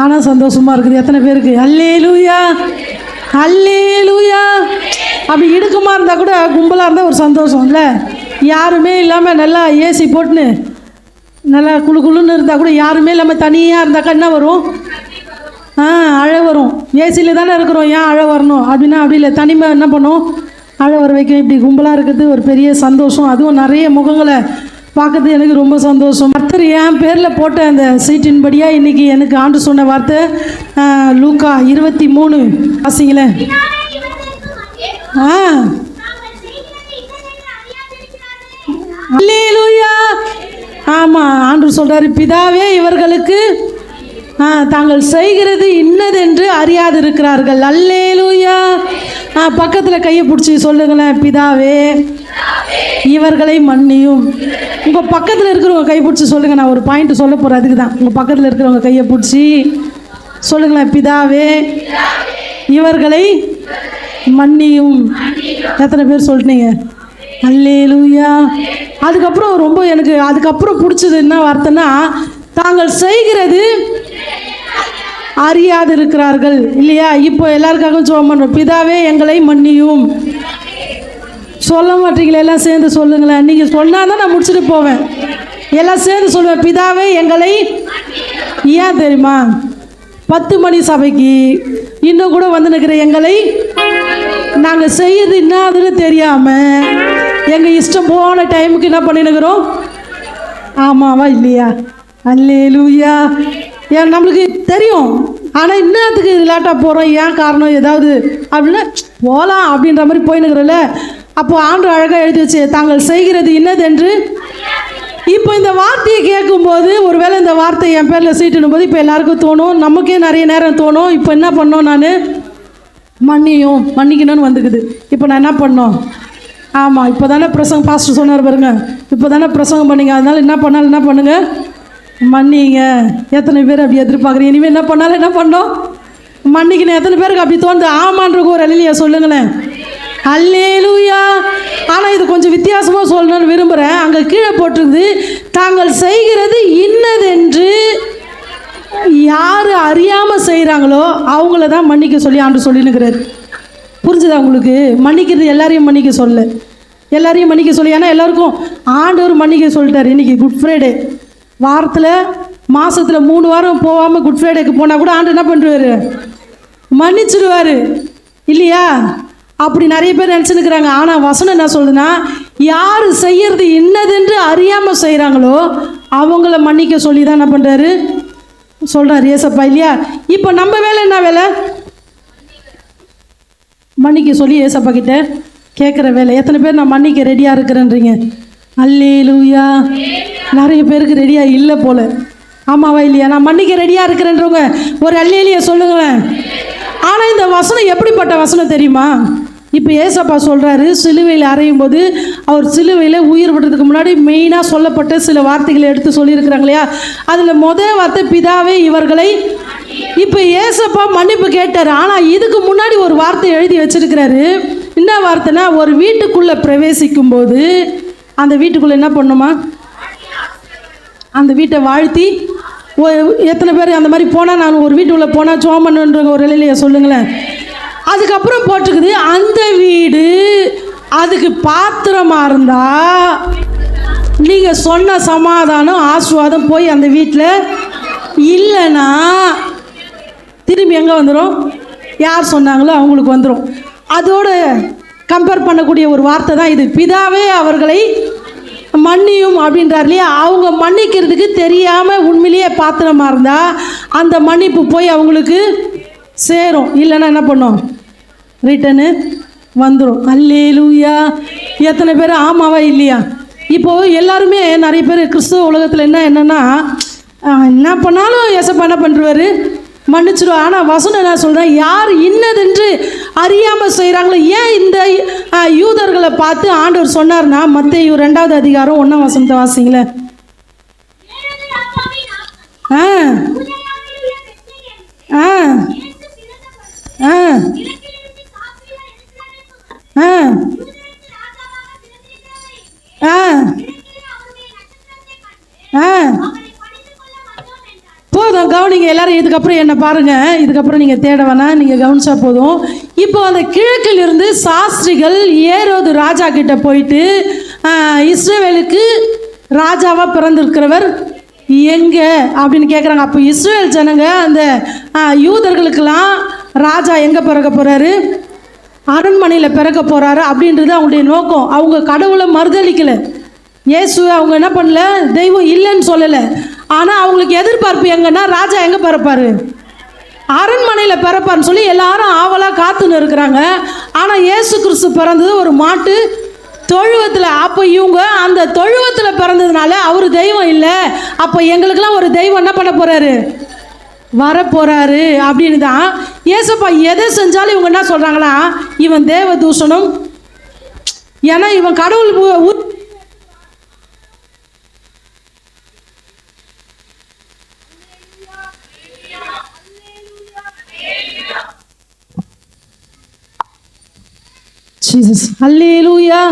ஆனால் சந்தோஷமா இருக்குது. எத்தனை பேருக்கு? அல்லேலூயா. அல்லேலூயா. அப்படி இடுக்குமா இருந்தால் கூட கும்பலாக இருந்தால் ஒரு சந்தோஷம். இல்லை? யாருமே இல்லாமல் நல்லா ஏசி போட்டுன்னு நல்லா குளு குளுன்னு இருந்தால் கூட யாருமே இல்லாமல் தனியாக இருந்தாக்கா என்ன வரும்? ஆ அழ வரும். ஏசியில் தானே இருக்கிறோம். ஏன் அழ வரணும்? அப்படின்னா அப்படி இல்லை. தனிமை என்ன பண்ணும்? அழ வர வைக்கும். இப்படி கும்பலாக இருக்கிறது ஒரு பெரிய சந்தோஷம். அதுவும் நிறைய முகங்களை பார்க்கறது எனக்கு ரொம்ப சந்தோஷம். கர்த்தர் என் பேரில் போட்ட அந்த சீட்டின்படியாக இன்றைக்கி எனக்கு ஆண்டு சொன்ன வார்த்தை லூக்கா இருபத்தி மூணு வாசிங்களேன் ஆ ஆமாம் ஆண்டு சொல்கிறாரு பிதாவே இவர்களுக்கு தாங்கள் செய்கிறது இன்னதென்று அறியாது இருக்கிறார்கள் அல்லேலூயா. ஆ பக்கத்தில் கையை பிடிச்சி சொல்லுங்களேன் பிதாவே இவர்களை மன்னியும். உங்கள் பக்கத்தில் இருக்கிறவங்க கை பிடிச்சி சொல்லுங்கள் நான் ஒரு பாயிண்ட் சொல்ல போகிறேன் அதுக்கு தான் உங்கள் பக்கத்தில் இருக்கிறவங்க கையை பிடிச்சி சொல்லுங்களேன் பிதாவே இவர்களை மன்னியும். எத்தனை பேர் சொல்லிட்டீங்க? அல்லேலூயா. அதுக்கப்புறம் ரொம்ப எனக்கு அதுக்கப்புறம் பிடிச்சது என்ன வார்த்தைன்னா தாங்கள் செய்கிறது அறியாது இருக்கிறார்கள் இல்லையா? இப்போ எல்லாருக்காகவும் ஜோம் பண்ணுறோம் பிதாவே எங்களை மன்னியும். சொல்ல மாட்டீங்களே எல்லாம் சேர்ந்து சொல்லுங்களேன். நீங்கள் சொன்னால் தான் நான் முடிச்சுட்டு போவேன். எல்லாம் சேர்ந்து சொல்லுவேன் பிதாவே எங்களை ஏன் தெரியுமா? பத்து மணி சபைக்கு இன்னும் கூட வந்து நிற்கிற எங்களை நாங்கள் செய்யறது என்னதுன்னு தெரியாமல் எங்கள் இஷ்டம் போன டைமுக்கு என்ன பண்ணினுக்கிறோம் ஆமாவா இல்லையா? அல்லே லூயா ஏன் நம்மளுக்கு தெரியும். ஆனால் இன்னத்துக்கு லேட்டாக போகிறோம் ஏன் காரணம் ஏதாவது? அப்படின்னா போகலாம் அப்படின்ற மாதிரி போயினுக்கிறல அப்போ ஆண்டு அழகாக எழுதி வச்சு தாங்கள் செய்கிறது இன்னதென்று? இப்போ இந்த வார்த்தையை கேட்கும்போது ஒருவேளை இந்த வார்த்தை என் பேரில் சீட்டுனும் போது இப்போ எல்லாருக்கும் தோணும். நமக்கே நிறைய நேரம் தோணும். இப்போ என்ன பண்ணோம் நான்? மன்னியும் மன்னிக்கணும்னு வந்துக்குது. இப்போ நான் என்ன பண்ணோம்? ஆமாம் இப்போ தானே பிரசங்கம் பாஸ்டர் சொன்னார் பாருங்க. இப்போ தானே பிரசங்கம் பண்ணீங்க. அதனால என்ன பண்ணாலும் என்ன பண்ணுங்க? மன்னிங்க. எத்தனை பேர் அப்படி எதிர்பார்க்குறீங்க? இனிமேல் என்ன பண்ணாலும் என்ன பண்ணோம்? மன்னிக்கணும். எத்தனை பேருக்கு அப்படி தோணுது? ஆமான்றக்கு ஒரு அழிலியா சொல்லுங்களேன். அல்லேலூயா. ஆனால் இது கொஞ்சம் வித்தியாசமாக சொல்லணும்னு விரும்புகிறேன் அங்கே கீழே போட்டிருந்து தாங்கள் செய்கிறது இன்னதென்று யார் அறியாமல் செய்கிறாங்களோ அவங்கள தான் மன்னிக்க சொல்லி ஆண்டு சொல்லினுக்கிறார் புரிஞ்சுதா உங்களுக்கு? மன்னிக்கிறது எல்லாரையும் மன்னிக்க சொல்ல. எல்லாரையும் மன்னிக்க சொல்லி ஏன்னா எல்லாருக்கும் ஆண்டவர் மன்னிக்க சொல்லிட்டார் இன்னைக்கு குட் ஃப்ரைடே வாரத்தில் மாதத்தில் மூணு வாரம் போகாமல் குட் ஃப்ரைடேக்கு போனால் கூட ஆண்டு என்ன பண்ணுவார்? மன்னிச்சிடுவார் இல்லையா? அப்படி நிறைய பேர் நினச்சிருக்கிறாங்க. ஆனால் வசனம் என்ன சொல்லுதுன்னா யார் செய்யறது இன்னதென்று அறியாமல் செய்கிறாங்களோ அவங்கள மன்னிக்க சொல்லி தான் என்ன பண்ணுறாரு சொல்கிறார் ஏசப்பா இல்லையா? இப்போ நம்ம வேலை என்ன வேலை? மன்னிக்க சொல்லி ஏசப்பா கிட்ட கேட்குற வேலை. எத்தனை பேர் நான் மன்னிக்க ரெடியாக இருக்கிறேன்றீங்க? அல்லேலூயா. நிறைய பேருக்கு ரெடியாக இல்லை போல. ஆமாவா இல்லையா? நான் மன்னிக்க ரெடியாக இருக்கிறேன்றவங்க ஒரு அல்லேலியை சொல்லுங்களேன். ஆனால் இந்த வசனம் எப்படிப்பட்ட வசனம் தெரியுமா? இப்போ ஏசப்பா சொல்கிறாரு சிலுவையில் அறையும் போது அவர் சிலுவையில் உயிர் விடுறதுக்கு முன்னாடி மெயினாக சொல்லப்பட்ட சில வார்த்தைகளை எடுத்து சொல்லியிருக்கிறாங்க இல்லையா? அதில் முதல் வார்த்தை பிதாவே இவர்களை. இப்போ ஏசப்பா மன்னிப்பு கேட்டார். ஆனால் இதுக்கு முன்னாடி ஒரு வார்த்தை எழுதி வச்சிருக்கிறாரு. என்ன வார்த்தைனா ஒரு வீட்டுக்குள்ளே பிரவேசிக்கும் போது அந்த வீட்டுக்குள்ளே என்ன பண்ணுமா? அந்த வீட்டை வாழ்த்தி ஒ- எத்தனை பேர் அந்த மாதிரி போனால் நான் ஒரு வீட்டுக்குள்ளே போனால் சோமன்ன்ற ஒரு இலையிலைய சொல்லுங்களேன். அதுக்கப்புறம் போட்டுக்குது அந்த வீடு அதுக்கு பாத்திரமாக இருந்தால் நீங்கள் சொன்ன சமாதானம் ஆசுவாதம் போய் அந்த வீட்டில் இல்லைன்னா திரும்பி எங்கே வந்துடும் யார் சொன்னாங்களோ அவங்களுக்கு வந்துடும் அதோட கம்பேர் பண்ணக்கூடிய ஒரு வார்த்தை தான் இது. பிதாவே அவர்களை மன்னியும் அப்படின்றார் இல்லையா? அவங்க மன்னிக்கிறதுக்கு தெரியாமல் உண்மையிலேயே பாத்திரமா இருந்தால் அந்த மன்னிப்பு போய் அவங்களுக்கு சேரும். இல்லைன்னா என்ன பண்ணும்? ரிட்டனு வந்துடும் அல்லேலூயா. எத்தனை பேர்? ஆமாவா இல்லையா? இப்போது எல்லாருமே நிறைய பேர் கிறிஸ்துவ உலகத்தில் என்ன என்னென்னா என்ன பண்ணாலும் ஏசப்பா என்ன பண்ணுறாரு மன்னிச்சிடும் ஆனால் வசனம் என்ன சொல்கிறேன் யார் இன்னதென்று அறியாமல் செய்கிறாங்களோ ஏன் இந்த யூதர்களை பார்த்து ஆண்டவர் சொன்னார்னா மற்ற ரெண்டாவது அதிகாரம் ஒன்றாம் வசனத்தை வாசிங்களேன். ஆ. இதுக்கப்புறம் என்ன பாருங்க இதுக்கப்புறம் நீங்கள் தேட வேணாம் நீங்கள் கவனிச்சா போதும். இப்போ அந்த கிழக்கில் இருந்து சாஸ்திரிகள் ஏரோது ராஜா கிட்ட போயிட்டு ஆஹ், ராஜாவாக பிறந்திருக்கிறவர் எங்க அப்படின்னு கேட்குறாங்க அப்போ இஸ்ரேல் ஜனங்க அந்த யூதர்களுக்கெல்லாம் ராஜா எங்கே பிறக்க போகிறாரு அரண்மனையில் பிறக்க போகிறாரு அப்படின்றது அவங்களுடைய நோக்கம். அவங்க கடவுளை மறுதளிக்கலை இயேசு அவங்க என்ன பண்ணல? தெய்வம் இல்லைன்னு சொல்லலை. ஆனால் அவங்களுக்கு எதிர்பார்ப்பு எங்கன்னா ராஜா எங்கே பிறப்பாரு? அரண்மனையில் பிறப்பார்னு சொல்லி எல்லாரும் ஆவலாக காத்துன்னு இருக்கிறாங்க. ஆனால் இயேசு கிறிஸ்து பிறந்தது ஒரு மாட்டு தொழுவத்தில். அப்போ இவங்க அந்த தொழுவத்தில் பிறந்ததுனால அவர் தெய்வம் இல்லை. அப்போ எங்களுக்கெல்லாம் ஒரு தெய்வம் என்ன பண்ண போகிறாரு வரப்போகிறாரு அப்படின்னு தான் ஏசப்பா எதை செஞ்சாலும் இவங்க என்ன சொல்கிறாங்களா இவன் தேவ தூஷணம் ஏன்னா இவன் கடவுள் ஜீசஸ் அல்லேலூயா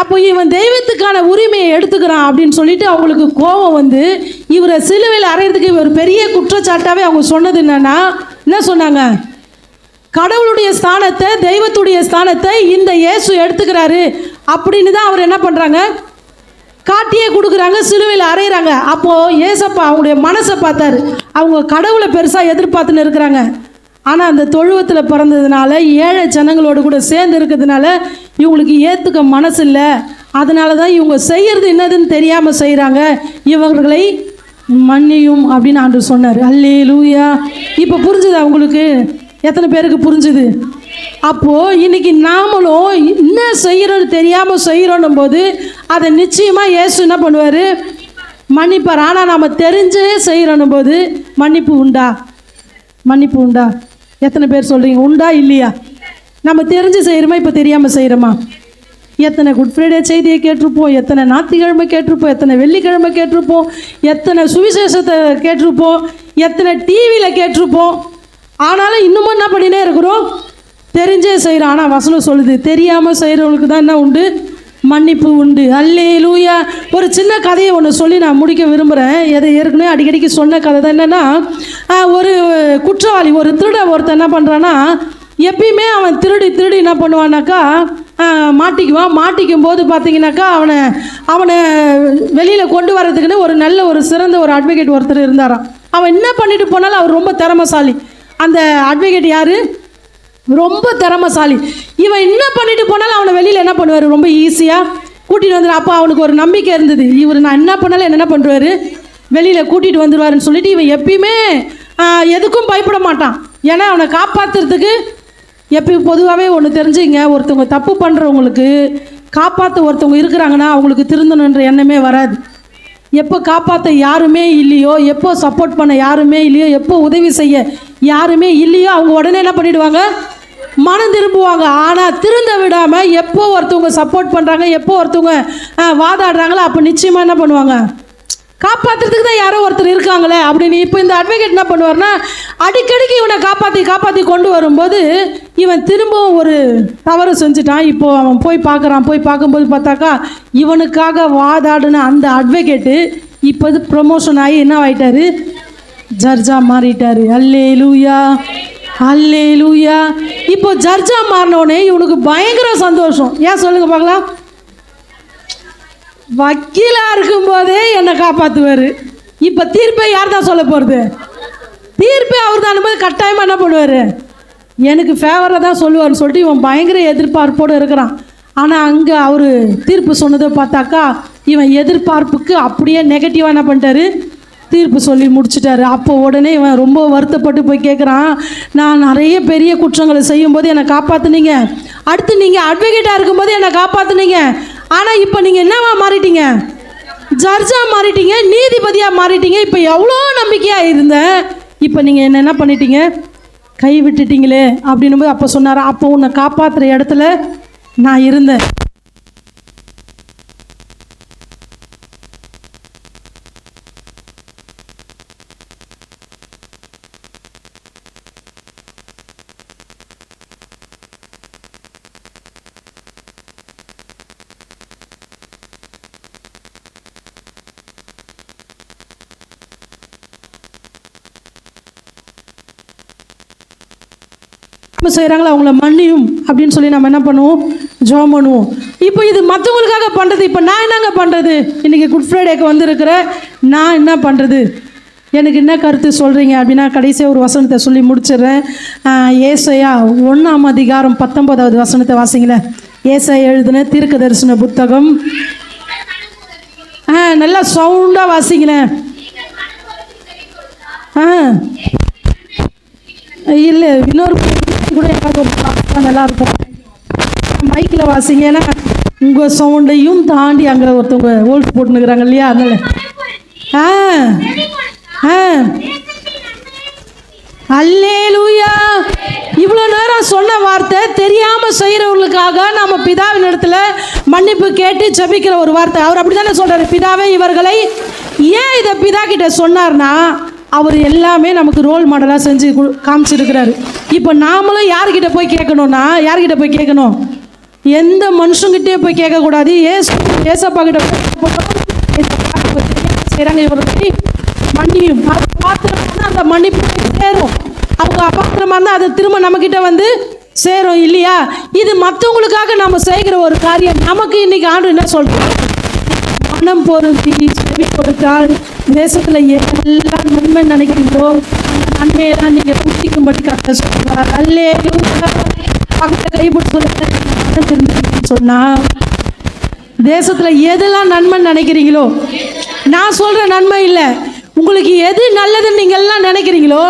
அப்போ இவன் தெய்வத்துக்கான உரிமையை எடுத்துக்கிறான் அப்படின்னு சொல்லிட்டு அவங்களுக்கு கோபம் வந்து இவரை சிலுவையில் அறையிறதுக்கு இவர் பெரிய குற்றச்சாட்டாகவே அவங்க சொன்னது என்னன்னா என்ன சொன்னாங்க? கடவுளுடைய ஸ்தானத்தை தெய்வத்துடைய ஸ்தானத்தை இந்த இயேசு எடுத்துக்கிறாரு அப்படின்னு தான் அவர் என்ன பண்ணுறாங்க காட்டியே கொடுக்குறாங்க சிலுவையில் அறையிறாங்க. அப்போது ஏசப்பா அவங்களுடைய மனசை பார்த்தாரு. அவங்க கடவுளை பெருசாக எதிர்பார்த்துன்னு இருக்கிறாங்க. ஆனால் அந்த தொழுவத்தில் பிறந்ததுனால ஏழை ஜனங்களோடு கூட சேர்ந்து இருக்கிறதுனால இவங்களுக்கு ஏற்றுக்க மனசு இல்லை அதனால தான் இவங்க செய்கிறது என்னதுன்னு தெரியாமல் செய்கிறாங்க இவர்களை மன்னியும் அப்படின்னு ஆண்டு சொன்னார். அல்லே லூயா இப்போ புரிஞ்சுதா உங்களுக்கு? எத்தனை பேருக்கு புரிஞ்சுது? அப்போது இன்னைக்கு நாமளும் என்ன செய்கிறோன்னு தெரியாமல் செய்கிறோன்னும் போது அதை நிச்சயமாக இயேசு என்ன பண்ணுவார்? மன்னிப்பார். ஆனால் நாம் தெரிஞ்சே செய்கிறோன்னும் போது மன்னிப்பு உண்டா? மன்னிப்பு உண்டா? எத்தனை பேர் சொல்கிறீங்க உண்டா இல்லையா? நம்ம தெரிஞ்சு செய்கிறோமா இப்போ தெரியாமல் செய்கிறோமா எத்தனை குட் ஃப்ரைடே செய்தியை கேட்டிருப்போம்? எத்தனை ஞாத்திக்கிழமை கேட்டிருப்போம்? எத்தனை வெள்ளிக்கிழமை கேட்டிருப்போம்? எத்தனை சுவிசேஷத்தை கேட்டிருப்போம்? எத்தனை டிவியில் கேட்டிருப்போம்? ஆனாலும் இன்னமும் என்ன பண்ணினே இருக்கிறோம்? தெரிஞ்சே செய்கிறோம் ஆனால் வசனம் சொல்லுது தெரியாமல் செய்கிறவங்களுக்கு தான் என்ன உண்டு? மன்னிப்பு உண்டு. அல்லே லூயா ஒரு சின்ன கதையை ஒன்று சொல்லி நான் முடிக்க விரும்புகிறேன் எதை ஏற்கனவே அடிக்கடிக்கு சொன்ன கதை தான் என்னென்னா ஒரு குற்றவாளி ஒரு திருட ஒருத்தர் என்ன பண்ணுறான்னா எப்பயுமே அவன் திருடி திருடி என்ன பண்ணுவான்னாக்கா மாட்டிக்குவான். மாட்டிக்கும் போது பார்த்தீங்கன்னாக்கா அவனை அவனை வெளியில் கொண்டு வரதுக்குன்னு ஒரு நல்ல ஒரு சிறந்த ஒரு அட்வொகேட் ஒருத்தர் இருந்தாராம். அவன் என்ன பண்ணிட்டு போனாலும் அவர் ரொம்ப திறமசாலி. அந்த அட்வொகேட் யார்? ரொம்ப திறமசாலி. இவன் என்ன பண்ணிட்டு போனாலும் அவனை வெளியில் என்ன பண்ணுவார்? ரொம்ப ஈஸியாக கூட்டிகிட்டு வந்துடு அப்போ அவனுக்கு ஒரு நம்பிக்கை இருந்தது. இவர் நான் என்ன பண்ணாலும் என்ன பண்ணுவார்? வெளியில் கூட்டிகிட்டு வந்துடுவாருன்னு சொல்லிட்டு இவன் எப்பயுமே எதுக்கும் பயப்பட மாட்டான். ஏன்னா அவனை காப்பாற்றுறதுக்கு எப்பயும் பொதுவாகவே ஒன்று தெரிஞ்சுங்க. ஒருத்தவங்க தப்பு பண்ணுறவங்களுக்கு காப்பாற்ற ஒருத்தவங்க இருக்கிறாங்கன்னா அவங்களுக்கு திருந்தணுன்ற எண்ணமே வராது. எப்போ காப்பாற்ற யாருமே இல்லையோ எப்போ சப்போர்ட் பண்ண யாருமே இல்லையோ எப்போ உதவி செய்ய யாருமே இல்லையோ அவங்க உடனே என்ன பண்ணிவிடுவாங்க மனம் திரும்புவாங்க. ஆனால் திருந்த விடாமல் எப்போ ஒருத்தவங்க சப்போர்ட் பண்ணுறாங்க எப்போ ஒருத்தவங்க ஆ, வாதாடுறாங்களோ அப்போ நிச்சயமாக என்ன பண்ணுவாங்க? காப்பாற்றுறதுக்கு தான் யாரோ ஒருத்தர் இருக்காங்களே அப்படின்னு இப்போ இந்த அட்வொகேட் என்ன பண்ணுவார்னா அடிக்கடிக்கு இவனை காப்பாற்றி காப்பாற்றி கொண்டு வரும்போது இவன் திரும்பவும் ஒரு தவறு செஞ்சுட்டான். இப்போது அவன் போய் பார்க்குறான். போய் பார்க்கும்போது பார்த்தாக்கா இவனுக்காக வாதாடுன அந்த அட்வொகேட்டு இப்போ இது ப்ரொமோஷன் ஆகி என்ன ஆகிட்டாரு ஜர்ஜா மாறிட்டாரு. அல்லே லூயா அல்லே லூயா இப்போ ஜர்ஜா மாறினோடனே இவனுக்கு பயங்கர சந்தோஷம். ஏன் சொல்லுங்க பார்க்கலாம். வக்கீலாக இருக்கும்போதே என்னை காப்பாற்றுவார் இப்போ தீர்ப்பை யார் தான் சொல்ல போகிறது தீர்ப்பை அவர் தான் போது கட்டாயமாக என்ன பண்ணுவார்? எனக்கு ஃபேவராக தான் சொல்லுவார்னு சொல்லிட்டு இவன் பயங்கர எதிர்பார்ப்போடு இருக்கிறான். ஆனால் அங்கே அவர் தீர்ப்பு சொன்னதை பார்த்தாக்கா இவன் எதிர்பார்ப்புக்கு அப்படியே நெகட்டிவாக என்ன பண்ணிட்டாரு? தீர்ப்பு சொல்லி முடிச்சிட்டாரு. அப்போ உடனே இவன் ரொம்ப வருத்தப்பட்டு போய் கேட்குறான் நான் நிறைய பெரிய குற்றங்களை செய்யும்போது என்னை காப்பாற்றுனீங்க அடுத்து நீங்கள் அட்வொகேட்டாக இருக்கும்போது என்னை காப்பாற்றுனீங்க ஆனால் இப்போ நீங்கள் என்னவா மாறிட்டீங்க? ஜட்ஜாக மாறிட்டீங்க நீதிபதியாக மாறிட்டீங்க. இப்போ எவ்வளோ நம்பிக்கையாக இருந்தேன் இப்போ நீங்கள் என்ன என்ன பண்ணிட்டீங்க? கை விட்டுட்டீங்களே. அப்படின்னும் போது அப்போ சொன்னார் அப்போ உன்னை காப்பாற்றுற இடத்துல நான் இருந்தேன். தப்பு செய்கிறாங்களோ அவங்கள மன்னியும் அப்படின்னு சொல்லி நம்ம என்ன பண்ணுவோம்? ஜெபம் பண்ணுவோம். இப்போ இது மற்றவங்களுக்காக பண்ணுறது இப்போ நான் என்னங்க பண்ணுறது இன்றைக்கி குட் ஃப்ரைடேக்கு வந்திருக்கிற நான் என்ன பண்ணுறது எனக்கு என்ன கருத்து சொல்கிறீங்க அப்படின்னா கடைசியாக ஒரு வசனத்தை சொல்லி முடிச்சிடுறேன். ஏசையா ஒன்றாம் அதிகாரம் பத்தொன்பதாவது வசனத்தை வாசிங்களேன் ஏசையா எழுதின தீர்க்க தரிசன புத்தகம். ஆ நல்லா சவுண்டாக வாசிங்களேன். ஆ. இல்லை இன்னொரு கூட எனக்கு ஒரு நல்லாயிருக்கும் நல்லா இருக்கும். மைக்கில் வாசிங்க ஏன்னா உங்கள் சவுண்டையும் தாண்டி அங்கே ஒருத்தவங்க ஓல்ட் போட்டுனுக்குறாங்க இல்லையா? அதனால. ஆ ஆ. அல்லேலூயா. இவ்வளோ நேரம் சொன்ன வார்த்தை தெரியாமல் செய்கிறவர்களுக்காக நம்ம பிதாவின் இடத்துல மன்னிப்பு கேட்டு ஜபிக்கிற ஒரு வார்த்தை. அவர் அப்படி தானே சொல்கிறார் பிதாவே இவர்களை ஏன் இதை பிதா கிட்ட சொன்னார்னா அவர் எல்லாமே நமக்கு ரோல் மாடலாக செஞ்சு காமிச்சிருக்கிறாரு. இப்போ நாமளும் யார்கிட்ட போய் கேட்கணும்னா யார்கிட்ட போய் கேட்கணும்? எந்த மனுஷங்கிட்டே போய் கேட்கக்கூடாது. ஏசு ஏசப்பா கிட்ட போய் செய்கிறாங்க இவர்களை மன்னியும். அது பாத்திரமா அந்த மன்னிப்பு சேரும். அவங்க அபாத்திரமா இருந்தால் அதை திரும்ப நம்மக்கிட்ட வந்து சேரும் இல்லையா? இது மற்றவங்களுக்காக நம்ம செய்கிற ஒரு காரியம். நமக்கு இன்னைக்கு ஆண்டு என்ன சொல்கிறோம் மனம் பொருந்தி செவி கொடுத்தால் தேசத்தில் எல்லாம் நன்மை நினைக்கிறீங்களோ அந்த நன்மையெல்லாம் நீங்கள் புத்திக்கும்படி கத்த சொல்லுவார் அல்லே பக்கத்தில் கைப்பிடிச்சு சொல்லுங்க. தேசத்தில் எதெல்லாம் நன்மை நினைக்கிறீங்களோ நான் சொல்கிற நன்மை இல்லை. உங்களுக்கு எது நல்லதுன்னு நீங்கள் எல்லாம் நினைக்கிறீங்களோ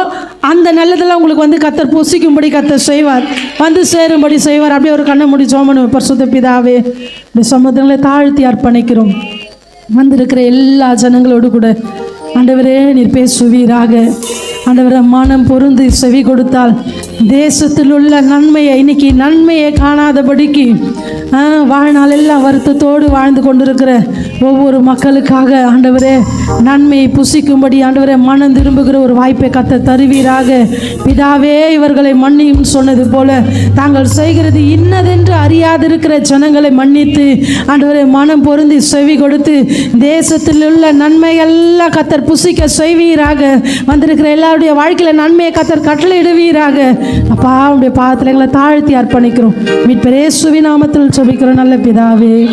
அந்த நல்லதெல்லாம் உங்களுக்கு வந்து கத்தர் புசிக்கும்படி கத்தர் செய்வார். வந்து சேரும்படி செய்வார். அப்படியே ஒரு கண்ணை முடி சோமனு பரிசுத்த பிதாவே இந்த சமுத்திரங்களை தாழ்த்தி அர்ப்பணிக்கிறோம். வந்திருக்கிற எல்லா ஜனங்களோடு கூட ஆண்டவரே நீர் பேசுவீராக. ஆண்டவரை மனம் பொருந்து செவி கொடுத்தால் தேசத்தில் உள்ள நன்மையை இன்னைக்கு நன்மையை காணாதபடிக்கு வாழ்நாள் எல்லாம் வருத்தத்தோடு வாழ்ந்து கொண்டிருக்கிற ஒவ்வொரு மக்களுக்காக ஆண்டவரே நன்மையை புசிக்கும்படி ஆண்டவரே மனம் திரும்புகிற ஒரு வாய்ப்பை கத்த தருவீராக. பிதாவே இவர்களை மன்னியும் சொன்னது போல தாங்கள் செய்கிறது இன்னதென்று அறியாதிருக்கிற ஜனங்களை மன்னித்து ஆண்டவரே மனம் பொருந்தி செவி கொடுத்து தேசத்தில் உள்ள நன்மையெல்லாம் கத்தர் புசிக்க செய்வீராக. வந்திருக்கிற எல்லாருடைய வாழ்க்கையில் நன்மையை கத்தர் கட்டளையிடுவீராக. அப்பா உடைய பாதத்தில் எங்களை தாழ்த்தி அர்ப்பணிக்கிறோம். மீட்பரே சுவிநாமத்தில் சொல்லிக்கிறோம் நல்ல பிதாவே.